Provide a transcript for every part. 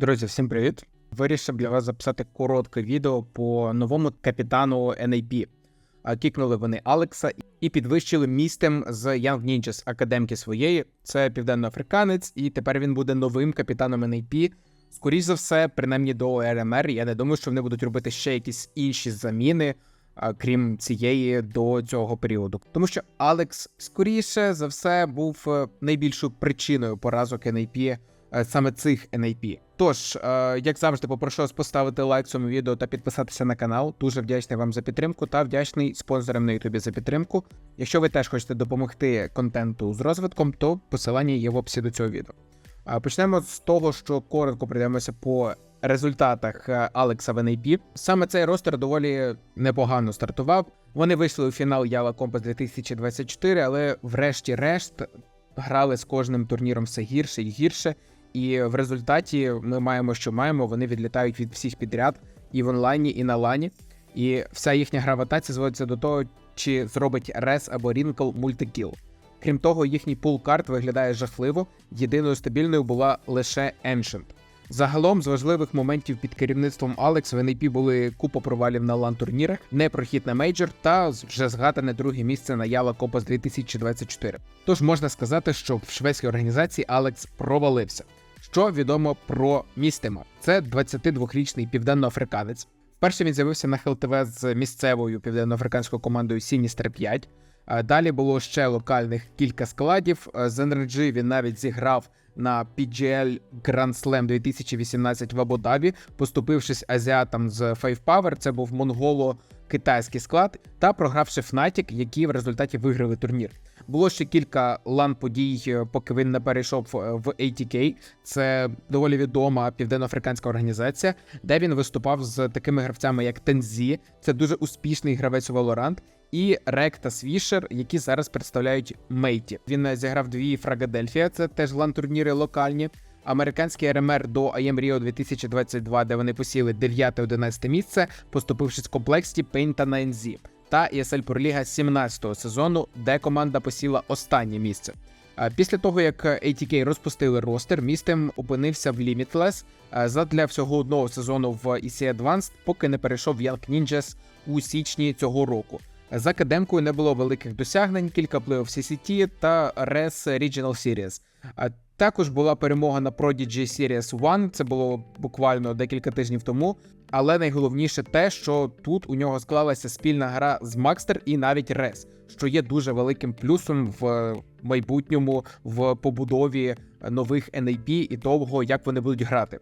Друзі, всім привіт! Вирішив для вас записати коротке відео по новому капітану NAP. Кікнули вони Алекса і підвищили містем з Young Ninjas академки своєї. Це південноафриканець, і тепер він буде новим капітаном NAP. Скоріше за все, принаймні до РМР. Я не думаю, що вони будуть робити ще якісь інші заміни, крім цієї до цього періоду. Тому що Алекс скоріше за все був е, найбільшою причиною поразок NAP саме цих NAP. Тож, е, як завжди, попрошу вас поставити лайк цьому відео та підписатися на канал. Дуже вдячний вам за підтримку та вдячний спонсорам на Ютубі за підтримку. Якщо ви теж хочете допомогти контенту з розвитком, то посилання є в описі до цього відео. Почнемо з того, що коротко пройдемося по результатах е, Алекса в NAP. Саме цей ростер доволі непогано стартував. Вони вийшли у фінал Ява Компас 2024, але врешті-решт грали з кожним турніром все гірше і гірше. І в результаті ми маємо, що маємо. Вони відлітають від всіх підряд і в онлайні, і на лані. І вся їхня гра в атаці зводиться до того, чи зробить Рес або Рінкл мультикіл. Крім того, їхній пул карт виглядає жахливо. Єдиною стабільною була лише Ancient. Загалом, з важливих моментів під керівництвом Алекс в NAP були купа провалів на лан турнірах, непрохід на мейджор та вже згадане друге місце на Яла Копас 2024. Тож можна сказати, що в шведській організації Алекс провалився. Що відомо про містима? Це 22-річний південноафриканець. Вперше він з'явився на ХЛТВ з місцевою південноафриканською командою Сіністер 5. А Далі було ще локальних кілька складів. З NRG він навіть зіграв на PGL Grand Slam 2018 в Абу-Дабі, поступившись азіатам з Five Power. Це був монголо-китайський склад, та програвши Fnatic, які в результаті виграли турнір. Було ще кілька лан подій, поки він не перейшов в ATK. Це доволі відома південноафриканська організація, де він виступав з такими гравцями, як Тензі, це дуже успішний гравець Valorant, і Рек Свішер, які зараз представляють Мейті. Він зіграв дві Фрагадельфія, це теж лан турніри локальні. Американський РМР до IEM Rio 2022, де вони посіли 9-11 місце, поступившись в комплексі Пейнта на NZ та ESL Pro League 17-го сезону, де команда посіла останнє місце. Після того, як ATK розпустили ростер, містем опинився в Limitless задля всього одного сезону в EC Advanced, поки не перейшов в Young Ninjas у січні цього року. За академкою не було великих досягнень, кілька плей-офф CCT та RES Regional Series. А також була перемога на Prodigy Series 1, це було буквально декілька тижнів тому. Але найголовніше те, що тут у нього склалася спільна гра з Макстер і навіть Рес, що є дуже великим плюсом в майбутньому в побудові нових NAP і того, як вони будуть грати.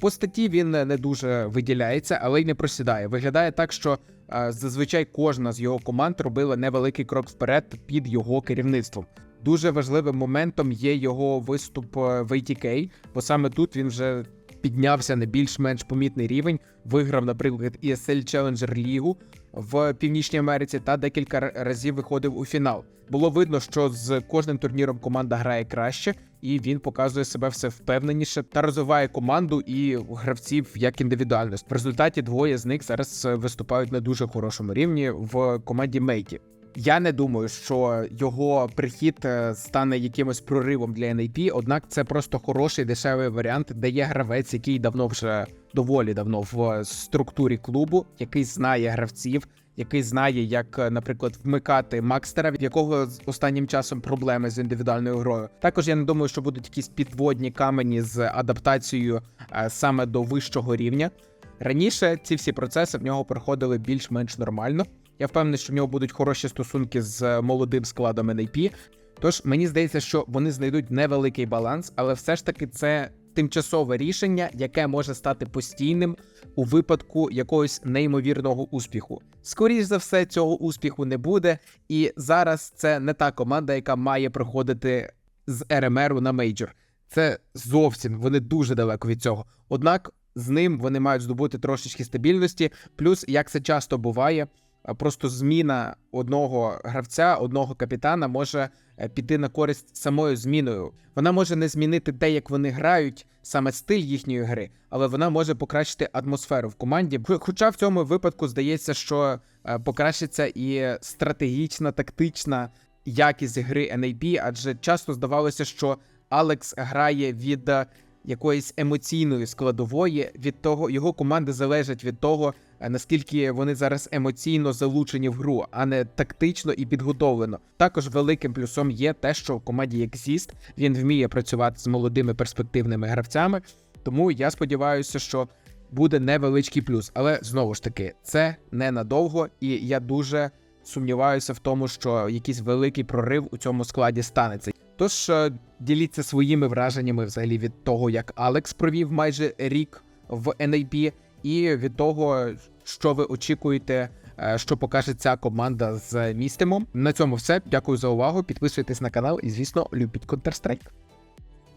По статті він не дуже виділяється, але й не просідає. Виглядає так, що зазвичай кожна з його команд робила невеликий крок вперед під його керівництвом. Дуже важливим моментом є його виступ в ATK, бо саме тут він вже піднявся на більш-менш помітний рівень. Виграв, наприклад, ESL Challenger Лігу в Північній Америці та декілька разів виходив у фінал. Було видно, що з кожним турніром команда грає краще, і він показує себе все впевненіше та розвиває команду і гравців як індивідуальність. В результаті двоє з них зараз виступають на дуже хорошому рівні в команді Мейті. Я не думаю, що його прихід е, стане якимось проривом для NAP, однак це просто хороший дешевий варіант, де є гравець, який давно вже доволі давно в структурі клубу, який знає гравців, який знає, як, е, наприклад, вмикати Макстера, в якого останнім часом проблеми з індивідуальною грою. Також я не думаю, що будуть якісь підводні камені з адаптацією е, саме до вищого рівня. Раніше ці всі процеси в нього проходили більш-менш нормально. Я впевнений, що в нього будуть хороші стосунки з молодим складом NAP. Тож мені здається, що вони знайдуть невеликий баланс, але все ж таки це тимчасове рішення, яке може стати постійним у випадку якогось неймовірного успіху. Скоріше за все, цього успіху не буде, і зараз це не та команда, яка має проходити з РМРу на мейджор. Це зовсім вони дуже далеко від цього. Однак з ним вони мають здобути трошечки стабільності. Плюс, як це часто буває просто зміна одного гравця, одного капітана може е, піти на користь самою зміною. Вона може не змінити те, як вони грають, саме стиль їхньої гри, але вона може покращити атмосферу в команді. Хоча в цьому випадку здається, що е, покращиться і стратегічна, тактична якість гри NAP, адже часто здавалося, що Алекс грає від якоїсь емоційної складової від того, його команди залежать від того, е, наскільки вони зараз емоційно залучені в гру, а не тактично і підготовлено. Також великим плюсом є те, що в команді Зіст він вміє працювати з молодими перспективними гравцями. Тому я сподіваюся, що буде невеличкий плюс. Але знову ж таки, це ненадовго, і я дуже сумніваюся в тому, що якийсь великий прорив у цьому складі станеться. Тож е, діліться своїми враженнями взагалі від того, як Алекс провів майже рік в NAP, і від того, що ви очікуєте, е, що покаже ця команда з містимом? На цьому все. Дякую за увагу. Підписуйтесь на канал і, звісно, любіть Counter-Strike.